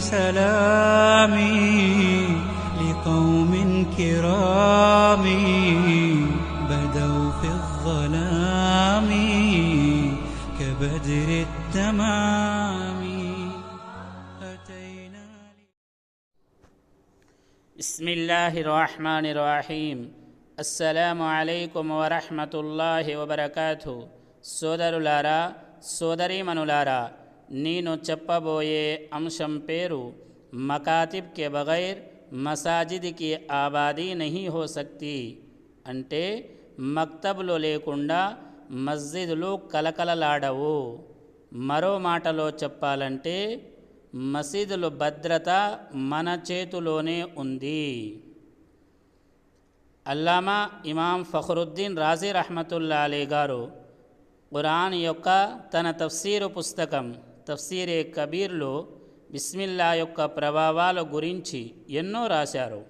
سلامي لقوم كرام بدوا في الظلام كبدر التمام أتينا بسم الله الرحمن الرحيم అస్సలాము అలైకుం వరహమతుల్లాహి వబర్కాతు సోదరులారా సోదరీమణులారా నేను చెప్పబోయే అంశం పేరు మకాతిబ్ కే బగైర్ మసాజిద్కి ఆబాదీ నహీ హో సక్తి. అంటే మక్తబ్లు లేకుండా మస్జిదులు కలకలలాడవు. మరో మాటలో చెప్పాలంటే మసీదులు భద్రత మన చేతిలోనే ఉంది. అల్లామా ఇమాం ఫఖరుద్దీన్ రాజీ రహమతుల్లా అలీ గారు ఖురాన్ యొక్క తన తఫ్సీరు పుస్తకం తఫ్సీరే కబీర్లో బిస్మిల్లా యొక్క ప్రభావాల గురించి ఎన్నో రాశారు.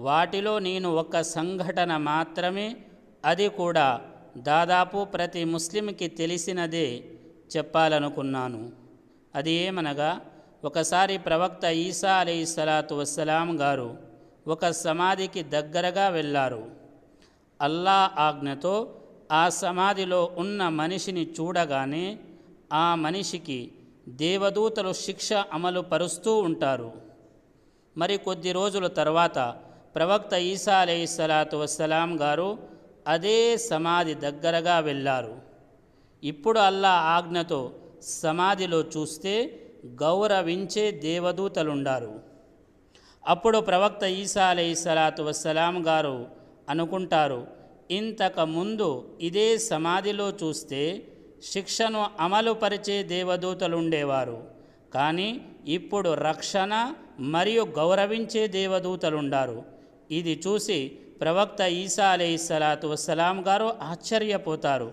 వాటిలో నేను ఒక సంఘటన మాత్రమే అది కూడా దాదాపు ప్రతి ముస్లింకి తెలిసినదే చెప్పాలనుకున్నాను. అది ఏమనగా ఒకసారి ప్రవక్త ఈసా అలీ సలాతు వస్సలాం గారు ఒక సమాధికి దగ్గరగా వెళ్ళారు. అల్లా ఆజ్ఞతో ఆ సమాధిలో ఉన్న మనిషిని చూడగానే ఆ మనిషికి దేవదూతలు శిక్ష అమలు పరుస్తూ ఉంటారు. మరి కొద్ది రోజుల తర్వాత ప్రవక్త ఈసా అలై సలాతు వస్సలాం గారు అదే సమాధి దగ్గరగా వెళ్ళారు. ఇప్పుడు అల్లా ఆజ్ఞతో సమాధిలో చూస్తే గౌరవించే దేవదూతలుండారు. అప్పుడు ప్రవక్త ఈసా అలై సలాతు వస్సలాం గారు అనుకుంటారు ఇంతకు ముందు ఇదే సమాధిలో చూస్తే శిక్షను అమలుపరిచే దేవదూతలుండేవారు. కానీ ఇప్పుడు రక్షణ మరియు గౌరవించే దేవదూతలుండారు. ఇది చూసి ప్రవక్త ఈసా అలై సలాతు వస్సలాం గారు ఆశ్చర్యపోతారు.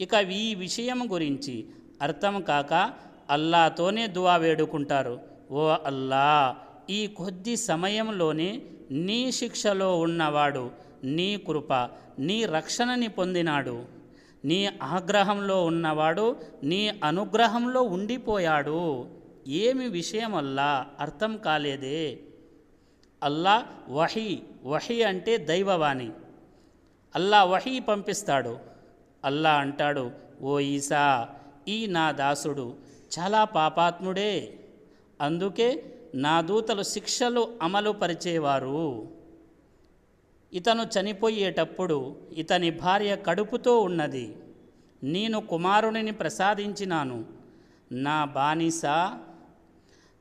ఇక ఈ విషయం గురించి అర్థం కాక అల్లాతోనే దువా వేడుకుంటారు. ఓ అల్లా ఈ కొద్ది సమయంలోనే నీ శిక్షలో ఉన్నవాడు నీ కృప నీ రక్షణని పొందినాడు. నీ ఆగ్రహంలో ఉన్నవాడు నీ అనుగ్రహంలో ఉండిపోయాడు. ఏమి విషయం అల్లా అర్థం కాలేదే. అల్లా వహి వహి అంటే దైవవాణి. అల్లా వహి పంపిస్తాడు. అల్లా అంటాడు ఓ ఈసా ఈ నా దాసుడు చాలా పాపాత్ముడే. అందుకే నా దూతలు శిక్షలు అమలు పరిచేవారు. ఇతను చనిపోయేటప్పుడు ఇతని భార్య కడుపుతో ఉన్నది. నేను కుమారునిని ప్రసాదించినాను. నా బానిస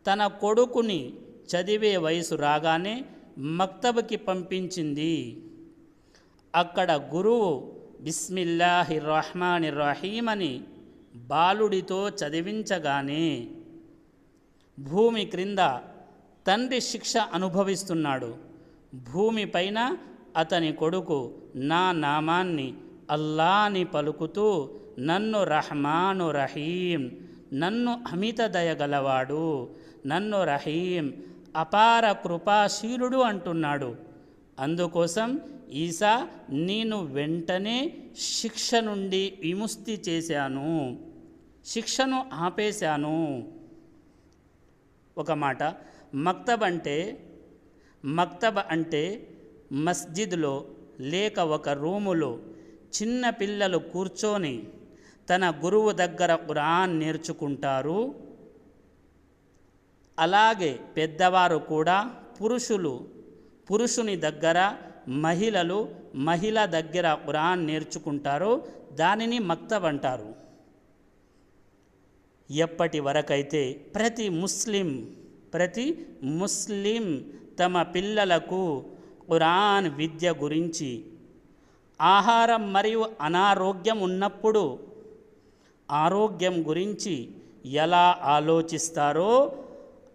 తన కొడుకుని చదివే వయసు రాగానే మక్తబ్కి పంపించింది. అక్కడ గురువు బిస్మిల్లాహి రహమాని రహీం అని బాలుడితో చదివించగానే భూమి క్రింద తండ్రి శిక్ష అనుభవిస్తున్నాడు. భూమిపైన అతని కొడుకు నా నామాన్ని అల్లాని పలుకుతూ నన్ను రహమాను రహీం నన్ను అమిత దయగలవాడు నన్ను రహీం అపార కృపాశీలుడు అంటున్నాడు. అందుకోసం ఈసా నేను వెంటనే శిక్ష నుండి విముక్తి చేశాను శిక్షను ఆపేశాను. ఒక మాట మక్తబ్ అంటే మక్తబ్ అంటే మస్జిద్లో లేక ఒక రూములో చిన్న పిల్లలు కూర్చొని తన గురువు దగ్గర ఖురాన్ నేర్చుకుంటారు. అలాగే పెద్దవారు కూడా పురుషులు పురుషుని దగ్గర మహిళలు మహిళ దగ్గర ఖురాన్ నేర్చుకుంటారు. దానిని మక్తబ్ అంటారు. ఎప్పటి వరకైతే ప్రతి ముస్లిం ప్రతి ముస్లిం తమ పిల్లలకు ఖురాన్ విద్య గురించి ఆహారం మరియు అనారోగ్యం ఉన్నప్పుడు ఆరోగ్యం గురించి ఎలా ఆలోచిస్తారో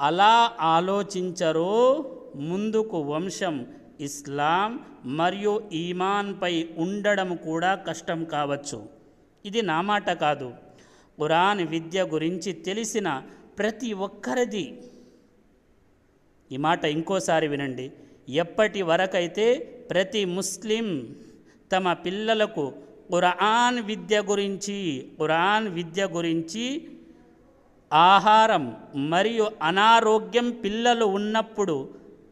అలా ఆలోచించరో ముందుకు వంశం ఇస్లాం మరియు ఈమాన్పై ఉండడం కూడా కష్టం కావచ్చు. ఇది నా మాట కాదు. ఖురాన్ విద్య గురించి తెలిసిన ప్రతి ఒక్కరిది. ఈ మాట ఇంకోసారి వినండి. ఎప్పటి వరకైతే ప్రతి ముస్లిం తమ పిల్లలకు ఖురాన్ విద్య గురించి ఖురాన్ విద్య గురించి ఆహారం మరియు అనారోగ్యం పిల్లలు ఉన్నప్పుడు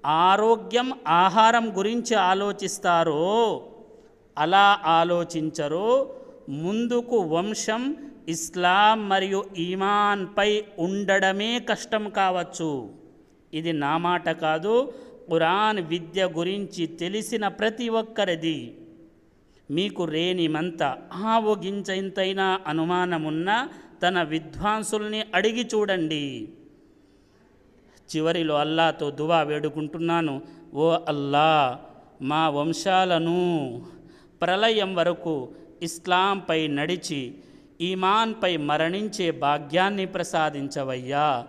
ఆరోగ్యం ఆహారం గురించి ఆలోచిస్తారో అలా ఆలోచించరో ముందుకు వంశం ఇస్లాం మరియు ఈమాన్పై ఉండడమే కష్టం కావచ్చు. ఇది నా మాట కాదు ఖురాన్ విద్య గురించి తెలిసిన ప్రతి ఒక్కరిది మీకు రేనిమంత ఆవు గింజ అనుమానమున్నా తన విద్వాంసుల్ని అడిగి చూడండి. చివరిలో అల్లాతో దువా వేడుకుంటున్నాను. ఓ అల్లా మా వంశాలను ప్రళయం వరకు ఇస్లాంపై నడిచి ఈమాన్పై మరణించే భాగ్యాన్ని ప్రసాదించవయ్యా.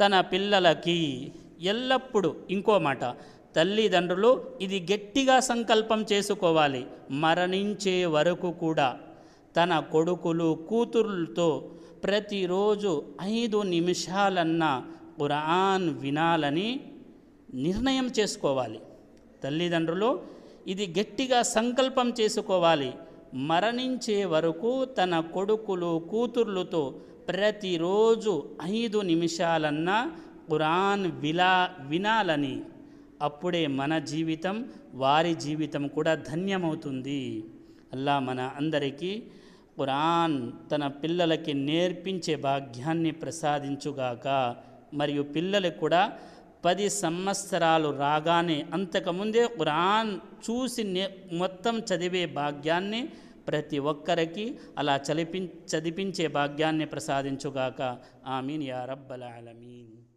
తన పిల్లలకి ఎల్లప్పుడూ ఇంకో మాట తల్లిదండ్రులు ఇది గట్టిగా సంకల్పం చేసుకోవాలి మరణించే వరకు కూడా. తన కొడుకులు కూతురులతో ప్రతిరోజు ఐదు నిమిషాలన్నా ఖురాన్ వినాలని నిర్ణయం చేసుకోవాలి. తల్లిదండ్రులు ఇది గట్టిగా సంకల్పం చేసుకోవాలి మరణించే వరకు తన కొడుకులు కూతుర్లతో ప్రతిరోజు ఐదు నిమిషాలన్నా ఖురాన్ విలా వినాలని. అప్పుడే మన జీవితం వారి జీవితం కూడా ధన్యమవుతుంది. అల్లా మన అందరికీ ఖురాన్ తన పిల్లలకి నేర్పించే భాగ్యాన్ని ప్రసాదించుగాక. మరియు పిల్లలు కూడా పది సంవత్సరాలు రాగానే అంతకుముందే ఖురాన్ చూసి నే మొత్తం చదివే భాగ్యాన్ని ప్రతి ఒక్కరికి అలా చదివి చదివించే భాగ్యాన్ని ప్రసాదించుగాక. ఆమీన్ యా రబ్బల్ ఆలమీన్.